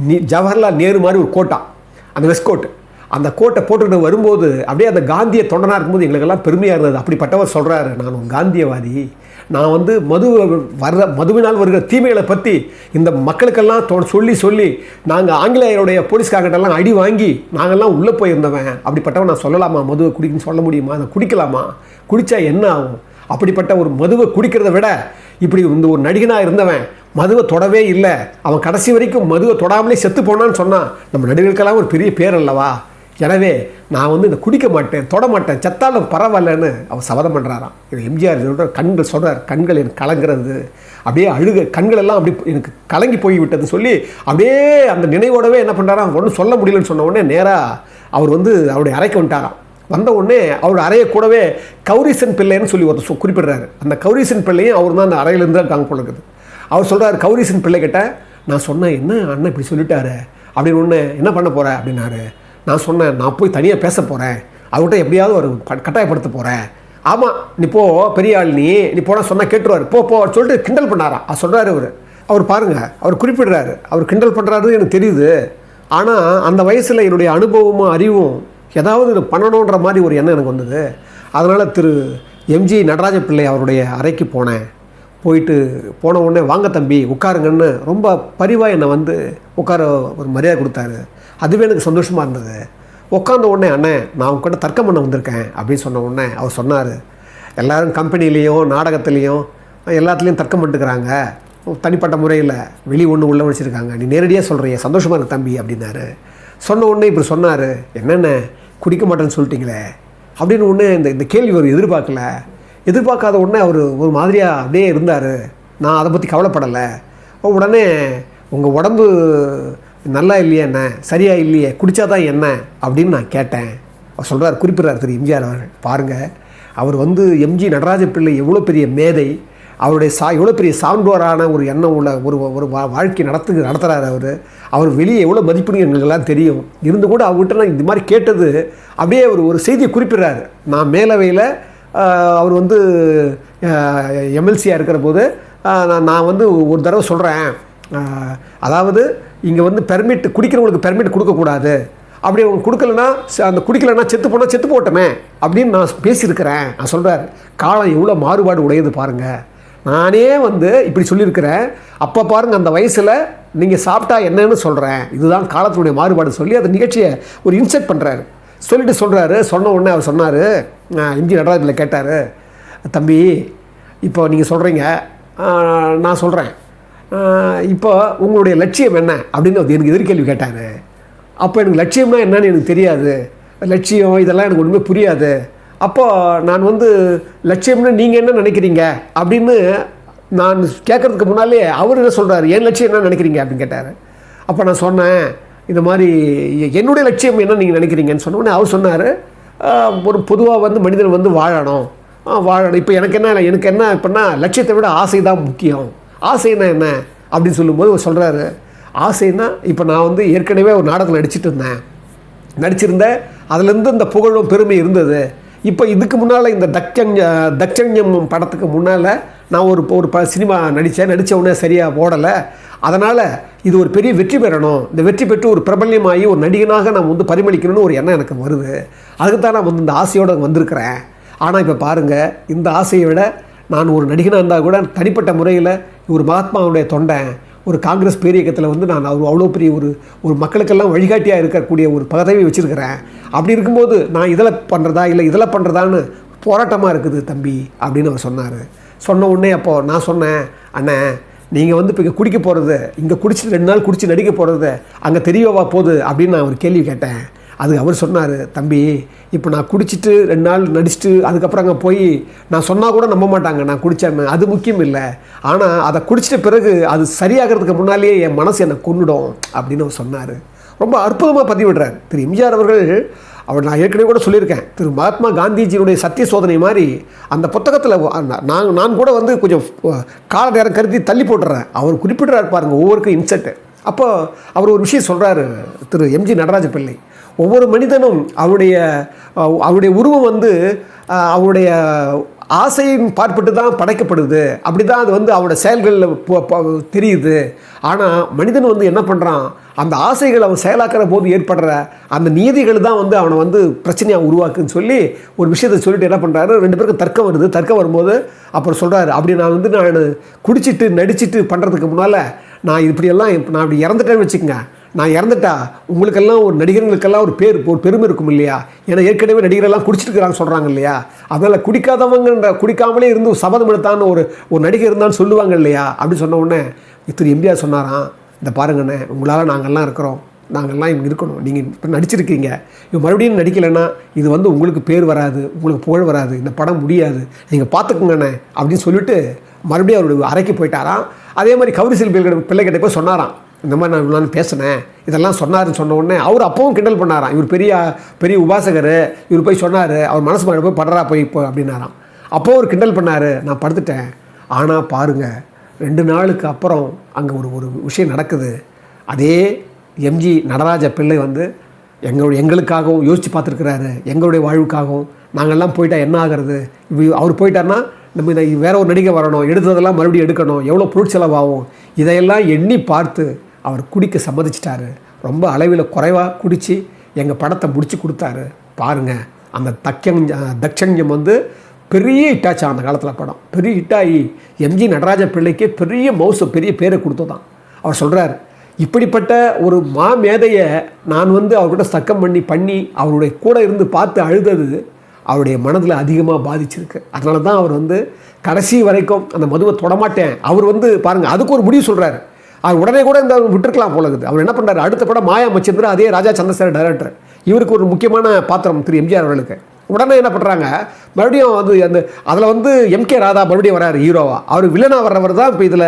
நீ ஜவஹர்லால் நேரு மாதிரி ஒரு கோட்டா அந்த வெஸ்ட் கோட் அந்த கோட்டை போட்டுக்கிட்டு வரும்போது அப்படியே அந்த காந்திய தொண்டனாக இருக்கும்போது எங்களுக்கெல்லாம் பெருமையாக இருந்தது. அப்படிப்பட்டவர் சொல்கிறாரு நான் ஒரு காந்தியவாதி நான் வந்து மது வர்ற மதுவினால் வருகிற தீமைகளை பற்றி இந்த மக்களுக்கெல்லாம் தொ சொல்லி சொல்லி நாங்கள் ஆங்கிலேயருடைய போலீஸ்காரங்கிட்டலாம் அடி வாங்கி நாங்கள்லாம் உள்ளே போயிருந்தவன். அப்படிப்பட்டவன் நான் சொல்லலாமா? மதுவை குடிக்குன்னு சொல்ல முடியுமா? அதை குடிக்கலாமா? குடித்தா என்ன ஆகும்? அப்படிப்பட்ட ஒரு மதுவை குடிக்கிறத விட இப்படி இந்த ஒரு நடிகனாக இருந்தவன் மதுவை தொடவே இல்லை. அவன் கடைசி வரைக்கும் மதுவை தொடாமலே செத்து போனான்னு சொன்னான் நம்ம நடிகர்களுக்கெல்லாம் ஒரு பெரிய பேர் அல்லவா எனவே நான் வந்து இந்த குடிக்க மாட்டேன் தொட மாட்டேன் செத்தாலும் பரவாயில்லன்னு அவர் சபதம் பண்ணுறாராம் இது எம்ஜிஆர் சொல்கிற கண்கள் சொல்கிறார் கண்கள் எனக்கு கலங்குறது. அப்படியே அழுக கண்கள் எல்லாம் அப்படி எனக்கு கலங்கி போய் விட்டதுன்னு சொல்லி அப்படியே அந்த நினைவோடவே என்ன பண்ணுறாராம் ஒன்றும் சொல்ல முடியலன்னு சொன்ன உடனே நேராக அவர் வந்து அவருடைய அறைக்கு வந்துட்டாராம். வந்த உடனே அவர் அறையை கூடவே கௌரிசன் பிள்ளைன்னு சொல்லி ஒருத்தர் குறிப்பிடுறாரு. அந்த கௌரிசன் பிள்ளையும் அவர் தான் அந்த அறையிலேருந்து இருக்காங்க போல இருக்குது அவர் சொல்கிறார் கௌரிசன் பிள்ளை கிட்ட நான் சொன்னேன் என்ன அண்ணன் இப்படி சொல்லிட்டாரு? அப்படின்னு ஒன்று என்ன பண்ண போகிற அப்படின்னாரு. நான் சொன்னேன் நான் போய் தனியாக பேச போகிறேன் அவர்கிட்ட எப்படியாவது ஒரு கட்டாயப்படுத்த போகிறேன் ஆமாம் நீ போ பெரிய ஆள் நீ. நீ போனால் சொன்னால் கேட்டுருவார். போ போ சொல்லிட்டு கிண்டல் பண்ணாரா அவர் சொல்கிறாரு அவர். அவர் பாருங்கள் அவர் குறிப்பிடுறாரு. அவர் கிண்டல் பண்ணுறாரு எனக்கு தெரியுது. ஆனால் அந்த வயசில் என்னுடைய அனுபவமும் அறிவும் ஏதாவது இது பண்ணணுன்ற மாதிரி ஒரு எண்ணம் எனக்கு வந்தது. அதனால் திரு எம்ஜி நடராஜ பிள்ளை அவருடைய அறைக்கு போனேன். போயிட்டு போன உடனே வாங்க தம்பி உட்காருங்கன்னு ரொம்ப பரிவாக என்னை வந்து உட்கார ஒரு மரியாதை கொடுத்தாரு. அதுவே எனக்கு சந்தோஷமாக இருந்தது. உட்காந்த உடனே அண்ணே நான் உங்ககிட்ட தர்க்கம் பண்ண வந்திருக்கேன் அப்படின்னு சொன்ன உடனே அவர் சொன்னார். எல்லாரும் கம்பெனிலேயும் நாடகத்துலேயும் எல்லாத்துலேயும் தர்க்கம் பண்ணிட்டுக்கிறாங்க தனிப்பட்ட முறையில் வெளி ஒன்று உள்ள வச்சுருக்காங்க நீ நேரடியாக சொல்கிறிய சந்தோஷமாக இருக்கு தம்பி அப்படின்னாரு. சொன்ன உடனே இப்படி சொன்னார். என்னென்ன குடிக்க மாட்டேன்னு சொல்லிட்டீங்களே அப்படின்னு ஒன்று இந்த இந்த கேள்வி அவர் எதிர்பார்க்கல. எதிர்பார்க்காத உடனே அவர் ஒரு மாதிரியாக அப்படியே இருந்தார். நான் அதை பற்றி கவலைப்படலை. உடனே உங்கள் உடம்பு நல்லா இல்லையே என்ன? சரியாக இல்லையே? குடித்தா தான் என்ன? அப்படின்னு நான் கேட்டேன். அவர் சொல்கிறார் குறிப்பிட்றார் திரு எம்ஜிஆர் அவர் பாருங்கள் அவர் வந்து எம்ஜி நடராஜ பிள்ளை எவ்வளோ பெரிய மேதை அவருடைய சா எவ்வளோ பெரிய சான்றோரான ஒரு எண்ணம் உள்ள ஒரு ஒரு வா- வாழ்க்கை நடத்து நடத்துகிறார் அவர். அவர் வெளியே எவ்வளோ மதிப்புன்னு எங்களுக்கெல்லாம் தெரியும். இருந்து கூட அவர்கிட்ட நான் இந்த மாதிரி கேட்டது அப்படியே அவர் ஒரு செய்தியை குறிப்பிடுறாரு. நான் மேலவையில் அவர் வந்து எம்எல்சியாக இருக்கிற போது நான் நான் வந்து ஒரு தடவை சொல்கிறேன் அதாவது இங்கே வந்து பெர்மிட் குடிக்கிறவங்களுக்கு பெர்மிட் கொடுக்கக்கூடாது. அப்படி அவங்க கொடுக்கலனா ச- அந்த குடிக்கலன்னா செத்து போனால் செத்து போட்டோமே அப்படின்னு நான் பேசியிருக்கிறேன். நான் சொல்கிறார் காலம் எவ்வளோ மாறுபாடு உடையது பாருங்கள் நானே வந்து இப்படி சொல்லியிருக்கிறேன். அப்போ பாருங்கள் அந்த வயசில் நீங்கள் சாப்பிட்டா என்னன்னு சொல்கிறேன் இதுதான் காலத்தினுடைய மாறுபாடு சொல்லி அந்த நிகழ்ச்சியை ஒரு இன்செர்ட் பண்ணுறாரு சொல்லிட்டு சொல்கிறாரு சொன்ன உடனே அவர் சொன்னார். எம்ஜி நடராஜனில் கேட்டார். தம்பி இப்போ நீங்கள் சொல்கிறீங்க நான் சொல்கிறேன் இப்போ உங்களுடைய லட்சியம் என்ன? அப்படின்னு அவர் எனக்கு எதிர்கேள்வி கேட்டார். அப்போ எனக்கு லட்சியம்னா என்னன்னு எனக்கு தெரியாது. லட்சியம் இதெல்லாம் எனக்கு ஒன்றுமே புரியாது. அப்போது நான் வந்து லட்சியம்னு நீங்கள் என்ன நினைக்கிறீங்க? அப்படின்னு நான் கேட்குறதுக்கு முன்னாலே அவர் என்ன சொல்கிறார் என் லட்சியம் என்ன நினைக்கிறீங்க? அப்படின்னு கேட்டார். அப்போ நான் சொன்னேன் இந்த மாதிரி என்னுடைய லட்சியம் என்ன நீங்கள் நினைக்கிறீங்கன்னு? சொன்ன அவர் சொன்னார் ஒரு பொதுவாக வந்து மனிதன் வந்து வாழணும். வாழணும். இப்போ எனக்கு என்ன எனக்கு என்ன இப்போன்னா லட்சியத்தை விட ஆசை தான் முக்கியம். ஆசைன்னா என்ன அப்படின்னு சொல்லும்போது அவர் சொல்கிறாரு ஆசைன்னா இப்போ நான் வந்து ஏற்கனவே ஒரு நாடகத்தில் நடிச்சிட்டு இருந்தேன். நடிச்சிருந்தேன். அதுலேருந்து இந்த புகழும் பெருமை இருந்தது. இப்போ இதுக்கு முன்னால் இந்த தக்ஷஞ்ச தக்ஷண்யம் படத்துக்கு முன்னால் நான் ஒரு ஒரு ப சினிமா நடித்தேன் நடித்த உடனே சரியாக ஓடலை. அதனால் இது ஒரு பெரிய வெற்றி பெறணும். இந்த வெற்றி பெற்று ஒரு பிரபல்யமாகி ஒரு நடிகனாக நான் வந்து பரிமளிக்கணும்னு ஒரு எண்ணம் எனக்கு வருது. அதுக்கு தான் நான் வந்து இந்த ஆசையோடு வந்திருக்கிறேன். ஆனால் இப்போ பாருங்கள் இந்த ஆசையை விட நான் ஒரு நடிகனாக இருந்தால் கூட தனிப்பட்ட முறையில் ஒரு மகாத்மாவுடைய தொண்டன் ஒரு காங்கிரஸ் பேரியக்கத்தில் வந்து நான் அவர் அவ்வளோ பெரிய ஒரு ஒரு மக்களுக்கெல்லாம் வழிகாட்டியாக இருக்கக்கூடிய ஒரு பதவி வச்சுருக்கிறேன். அப்படி இருக்கும்போது நான் இதில் பண்ணுறதா இல்லை இதில் பண்ணுறதான்னு போராட்டமாக இருக்குது தம்பி அப்படின்னு அவர் சொன்னார். சொன்ன உடனே அப்போது நான் சொன்னேன் அண்ணன் நீங்கள் வந்து இப்போ இங்கே குடிக்க போகிறது இங்கே குடிச்சு ரெண்டு நாள் குடித்து நடிக்க போகிறது அங்கே தெரியவா போகுது? அப்படின்னு நான் ஒரு கேள்வி கேட்டேன். அது அவர் சொன்னார் தம்பி இப்போ நான் குடிச்சிட்டு ரெண்டு நாள் நடிச்சுட்டு அதுக்கப்புறம் அங்கே போய் நான் சொன்னால் கூட நம்ப மாட்டாங்க நான் குடித்தேன்னு அது முக்கியம் இல்லை. ஆனால் அதை குடிச்சிட்ட பிறகு அது சரியாகிறதுக்கு முன்னாலேயே என் மனசு என்னை கொண்டுடும் அப்படின்னு அவர் சொன்னார். ரொம்ப அற்புதமாக பதிவிடுறார். திரு. எம்ஜிஆர் அவர்கள் அவர் நான் ஏற்கனவே கூட சொல்லியிருக்கேன். திரு. மகாத்மா காந்திஜியினுடைய சத்திய சோதனை மாதிரி அந்த புத்தகத்தில் நான் நான் கூட வந்து கொஞ்சம் கால நேரம் கருதி தள்ளி போட்டுறேன். அவர் குறிப்பிடுறாரு பாருங்க ஒவ்வொருக்கும் இன்செட்டு. அப்போ அவர் ஒரு விஷயம் சொல்கிறாரு திரு. எம்ஜி நடராஜ பிள்ளை. ஒவ்வொரு மனிதனும் அவருடைய அவருடைய உருவம் வந்து அவருடைய ஆசையின் பார்ப்பட்டு தான் படைக்கப்படுது. அப்படி தான் அது வந்து அவனோட செயல்களில் தெரியுது. ஆனால் மனிதன் வந்து என்ன பண்ணுறான் அந்த ஆசைகள் அவன் செயலாக்குற போது ஏற்படுற அந்த நீதிகள் தான் வந்து அவனை வந்து பிரச்சனையாக உருவாக்குன்னு சொல்லி ஒரு விஷயத்தை சொல்லிட்டு என்ன பண்ணுறாரு ரெண்டு பேருக்கும் தர்க்கம் வருது. தர்க்கம் வரும்போது அப்புறம் சொல்கிறாரு அப்படி நான் வந்து நான் குடிச்சிட்டு நடிச்சிட்டு பண்ணுறதுக்கு முன்னால் நான் இப்படியெல்லாம் நான் இப்படி இறந்துட்டேன்னு வச்சுக்கோங்க. நான் இறந்துட்டா உங்களுக்கெல்லாம் ஒரு நடிகர்களுக்கெல்லாம் ஒரு பேர் ஒரு பெருமை இருக்கும் இல்லையா? ஏன்னா ஏற்கனவே நடிகரெல்லாம் குடிச்சிட்டு இருக்கிறாங்க சொல்கிறாங்க இல்லையா? அதனால் குடிக்காதவங்கன்ற குடிக்காமலே இருந்து சபதம் எடுத்தான்னு ஒரு ஒரு நடிகர் இருந்தான்னு சொல்லுவாங்க இல்லையா? அப்படின்னு சொன்ன உடனே திரு எம்ஜிஆர் சொன்னாராம் இந்த பாருங்கண்ணே உங்களால் நாங்கள்லாம் இருக்கிறோம். நாங்கள்லாம் இங்கே இருக்கணும். நீங்கள் இப்போ நடிச்சிருக்கீங்க. இப்போ மறுபடியும் நடிக்கலைன்னா இது வந்து உங்களுக்கு பேர் வராது உங்களுக்கு புகழ் வராது. இந்த படம் முடியாது. நீங்கள் பார்த்துக்குங்கண்ணே அப்படின்னு சொல்லிட்டு மறுபடியும் அவருடைய அறைக்கு போயிட்டாராம். அதே மாதிரி கவுரி பிள்ளை பிள்ளைகிட்ட போய் சொன்னாராம். இந்த மாதிரி நான் இவ்வளோ பேசினேன். இதெல்லாம் சொன்னாருன்னு சொன்ன உடனே அவர் அப்பவும் கிண்டல் பண்ணாராம். இவர் பெரிய பெரிய உபாசகர். இவர் போய் சொன்னார். அவர் மனசு மாதிரி போய் படுறா போய் இப்போ அப்படின்னாராம். அப்போது அவர் கிண்டல் பண்ணார். நான் படுத்துட்டேன். ஆனால் பாருங்கள் ரெண்டு நாளுக்கு அப்புறம் அங்கே ஒரு ஒரு விஷயம் நடக்குது. அதே எம்ஜி நடராஜ பிள்ளை வந்து எங்களுடைய எங்களுக்காகவும் யோசித்து பார்த்துருக்குறாரு. எங்களுடைய வாழ்வுக்காகவும். நாங்கள்லாம் போயிட்டால் என்ன ஆகிறது? இவ் அவர் போயிட்டார்னா நம்ம இதை வேற ஒரு நடிகை வரணும். எடுத்ததெல்லாம் மறுபடியும் எடுக்கணும். எவ்வளோ பொருட்செலவாகும்? இதையெல்லாம் எண்ணி பார்த்து அவர் குடிக்க சம்மதிச்சிட்டாரு. ரொம்ப அளவில் குறைவாக குடித்து எங்கள் படத்தை முடிச்சு கொடுத்தாரு. பாருங்கள் அந்த தக்கங் தக்ஷங்கம் வந்து பெரிய ஹிட்டாச்சு அந்த காலத்தில் படம். பெரிய ஹிட்டாகி எம்ஜி நடராஜ பிள்ளைக்கு பெரிய மவுசு பெரிய பேரை கொடுத்ததான் அவர் சொல்கிறார் இப்படிப்பட்ட ஒரு மா மேதையை நான் வந்து அவர்கிட்ட சக்கம் பண்ணி பண்ணி அவருடைய கூட இருந்து பார்த்து அழுதது அவருடைய மனதில் அதிகமாக பாதிச்சிருக்கு. அதனால தான் அவர் வந்து கடைசி வரைக்கும் அந்த மதுவை தொடமாட்டேன் அவர் வந்து பாருங்கள் அதுக்கு ஒரு முடிவு சொல்கிறாரு அவர் உடனே கூட இந்த விட்டுருக்கலாம் போல இருக்குது. அவர் என்ன பண்ணுறாரு அடுத்த படம் மாயா மச்சந்திரன் அதே ராஜா சந்திரசேகர் டைரக்டர் இவருக்கு ஒரு முக்கியமான பாத்திரம் திரு எம்ஜிஆர் அவர்களுக்கு. உடனே என்ன பண்ணுறாங்க மறுபடியும் வந்து அந்த அதில் வந்து எம்கே ராதா மறுபடியும் வராரு ஹீரோவா அவர் வில்லனாக வர்றவர் தான் இப்போ இதில்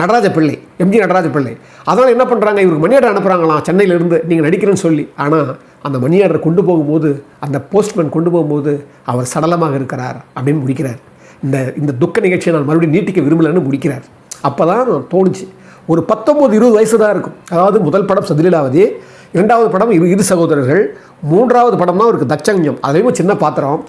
நடராஜ பிள்ளை எம்ஜி நடராஜ பிள்ளை. அதனால் என்ன பண்ணுறாங்க இவருக்கு மணி ஆர்டர் அனுப்புகிறாங்களாம் சென்னையிலேருந்து. நீங்கள் நடிக்கிறேன்னு சொல்லி. ஆனால் அந்த மணி ஆர்டர் கொண்டு போகும்போது அந்த போஸ்ட்மேன் கொண்டு போகும்போது அவர் சடலமாக இருக்கிறார் அப்படின்னு முடிக்கிறார். இந்த இந்த துக்க நிகழ்ச்சியை நான் மறுபடியும் நீட்டிக்க விரும்பலைன்னு முடிக்கிறார். அப்போ தான் தோணுச்சு. ஒரு பத்தொம்போது இருபது வயசு தான் இருக்கும். அதாவது முதல் படம் சதிலீலாவதி இரண்டாவது படம் இரு இரு சகோதரர்கள் மூன்றாவது படம் தான் அவருக்கு தச்சங்கம். அதுலேயும் சின்ன பாத்திரம்.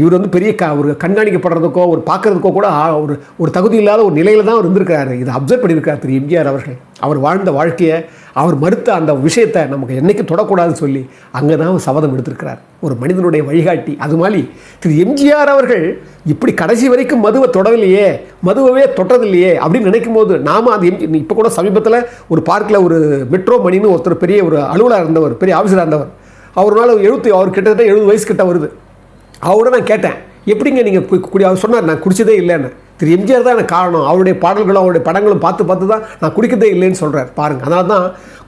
இவர் வந்து பெரிய க ஒரு கண்காணிக்கப்படுறதுக்கோ ஒரு பார்க்கறதுக்கோ கூட ஒரு ஒரு தகுதி இல்லாத ஒரு நிலையில் தான் அவர் இருந்திருக்காரு இதை அப்சர்வ் பண்ணியிருக்கார் திரு எம்ஜிஆர் அவர்கள். அவர் வாழ்ந்த வாழ்க்கையை அவர் மறுத்த அந்த விஷயத்தை நமக்கு என்னைக்கு தொடக்கூடாதுன்னு சொல்லி அங்கே தான் அவர் சபதம் எடுத்திருக்கிறார். ஒரு மனிதனுடைய வழிகாட்டி. அது மாதிரி திரு எம்ஜிஆர் அவர்கள் இப்படி கடைசி வரைக்கும் மதுவை தொடவில்லையே மதுவவே தொட்டதில்லையே அப்படின்னு நினைக்கும் போது நாம அது எம்ஜி இப்போ கூட சமீபத்தில் ஒரு பார்க்கில் ஒரு மெட்ரோ மணின்னு ஒருத்தர் பெரிய ஒரு அலுவலாக இருந்தவர் பெரிய ஆஃபீஸராக இருந்தவர். அவர்னால எழுபத்தி அவர் கிட்டத்தட்ட எழுபது வயசு கிட்ட வருது. அவரோட நான் கேட்டேன். எப்படிங்க நீங்கள் குடி அவர் சொன்னார் நான் குடிச்சதே இல்லைன்னு. திரு எம்ஜிஆர் தான் எனக்கு காரணம். அவருடைய பாடல்களும் அவருடைய படங்களும் பார்த்து பார்த்து தான் நான் குடிக்கதே இல்லைன்னு சொல்கிறார் பாருங்கள் அதனால தான்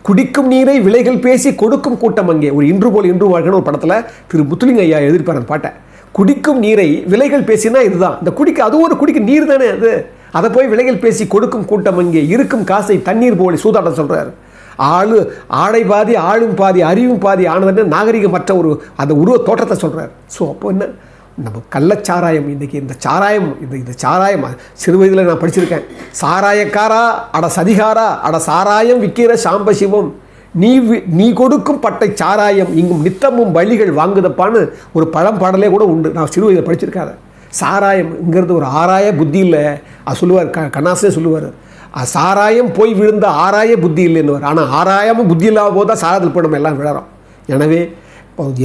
குடிக்கும் நீரை விலைகள் பேசி கொடுக்கும் கூட்டம் அங்கே. ஒரு இன்று போல் இன்று வாழ்க்கணும் ஒரு படத்தில் திரு முத்துலிங்க ஐயா எழுதியிருப்பார் அந்த பாட்டை. குடிக்கும் நீரை விலைகள் பேசினா இதுதான். இந்த குடிக்க அது ஒரு குடிக்க நீர் தானே அது. அதை போய் விலைகள் பேசி கொடுக்கும் கூட்டம் அங்கே. இருக்கும் காசை தண்ணீர் போலி சூதாட்டம் சொல்கிறார் ஆளு ஆடை பாதி ஆளும் பாதி அறிவும் பாதி ஆனதுன்னு நாகரிகமற்ற ஒரு அந்த உருவ தோற்றத்தை சொல்கிறார் ஸோ அப்போ என்ன? நம்ம கள்ளச்சாராயம் இன்றைக்கி இந்த சாராயம் இந்த இந்த சாராயம் சிறு வயதில் நான் படிச்சிருக்கேன். சாராயக்காரா அட சதிகாரா அட சாராயம் விற்கிற சாம்ப சிவம். நீ வி- நீ கொடுக்கும் பட்டை சாராயம் இங்கும் நித்தமும் வழிகள் வாங்குதப்பான்னு ஒரு பழம் பாடலே கூட உண்டு. நான் சிறு வயதில் படிச்சிருக்காரு. சாராயம்ங்கிறது ஒரு ஆராய புத்தி இல்லை. அது சொல்லுவார் க கண்ணாசே சொல்லுவார். சாராயம் போய் விழுந்த ஆராய புத்தி இல்லைன்னுவார். ஆனால் ஆராயமும் புத்தி இல்லாத போது தான் சாராயத்தில் போய் நம்ம எல்லாம் விழறோம். எனவே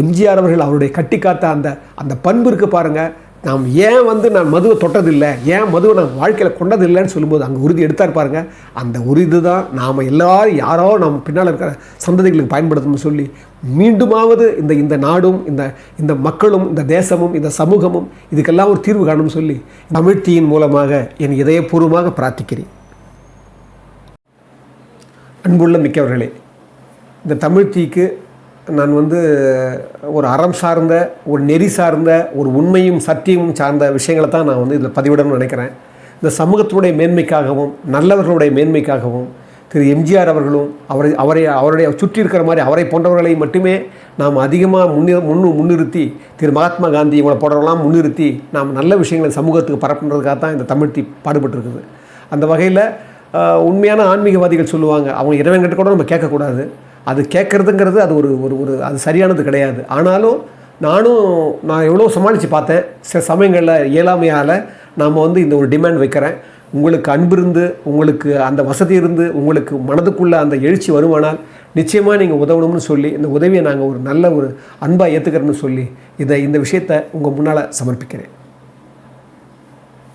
எம்ஜிஆர் அவர்கள் அவருடைய கட்டி காத்த அந்த அந்த பண்பு இருக்குது பாருங்கள் நாம் ஏன் வந்து நான் மதுவை தொட்டதில்லை? ஏன் மதுவை நான் வாழ்க்கையில் கொண்டதில்லைன்னு சொல்லும்போது அங்கே உறுதி எடுத்தார் பாருங்க. அந்த உறுதி தான் நாம் எல்லாரும் யாரோ நம்ம பின்னால் இருக்கிற சந்ததிகளுக்கு பயன்படுத்தணும்னு சொல்லி மீண்டுமாவது இந்த இந்த நாடும் இந்த இந்த மக்களும் இந்த தேசமும் இந்த சமூகமும் இதுக்கெல்லாம் ஒரு தீர்வு காணும்னு சொல்லி தமிழ்த்தியின் மூலமாக என் இதயபூர்வமாக பிரார்த்திக்கிறேன். அன்புள்ள மிக்கவர்களே இந்த தமிழ்த்திக்கு நான் வந்து ஒரு அறம் சார்ந்த ஒரு நெறி சார்ந்த ஒரு உண்மையும் சத்தியமும் சார்ந்த விஷயங்களை தான் நான் வந்து இதில் பதிவிடணும்னு நினைக்கிறேன். இந்த சமூகத்தினுடைய மேன்மைக்காகவும் நல்லவர்களுடைய மேன்மைக்காகவும் திரு எம்ஜிஆர் அவர்களும் அவரை அவரை அவருடைய சுற்றி இருக்கிற மாதிரி அவரை போன்றவர்களை மட்டுமே நாம் அதிகமாக முன்னி முன்னு முன்னிறுத்தி திரு மகாத்மா காந்தி இவங்களை போன்றவர்களாம் முன்னிறுத்தி நாம் நல்ல விஷயங்களை சமூகத்துக்கு பரப்புன்றதுக்காக தான் இந்த தமிழ் பாடுபட்டுருக்குது பாடுபட்டிருக்குது. அந்த வகையில் உண்மையான ஆன்மீகவாதிகள் சொல்லுவாங்க. அவங்க இறைவன்கிட்ட கூட நம்ம கேட்கக்கூடாது. அது கேட்குறதுங்கிறது அது ஒரு ஒரு ஒரு அது சரியானது கிடையாது. ஆனாலும் நானும் நான் எவ்வளோ சமாளித்து பார்த்தேன். சில சமயங்களில் இயலாமையால் நாம் வந்து இந்த ஒரு டிமாண்ட் வைக்கிறேன். உங்களுக்கு அன்பு இருந்து உங்களுக்கு அந்த வசதி இருந்து உங்களுக்கு மனதுக்குள்ளே அந்த எழுச்சி வருமானால் நிச்சயமாக நீங்கள் உதவணும்னு சொல்லி இந்த உதவியை நாங்கள் ஒரு நல்ல ஒரு அன்பாக ஏற்றுக்கிறேன்னு சொல்லி இதை இந்த விஷயத்தை உங்கள் முன்னால் சமர்ப்பிக்கிறேன்.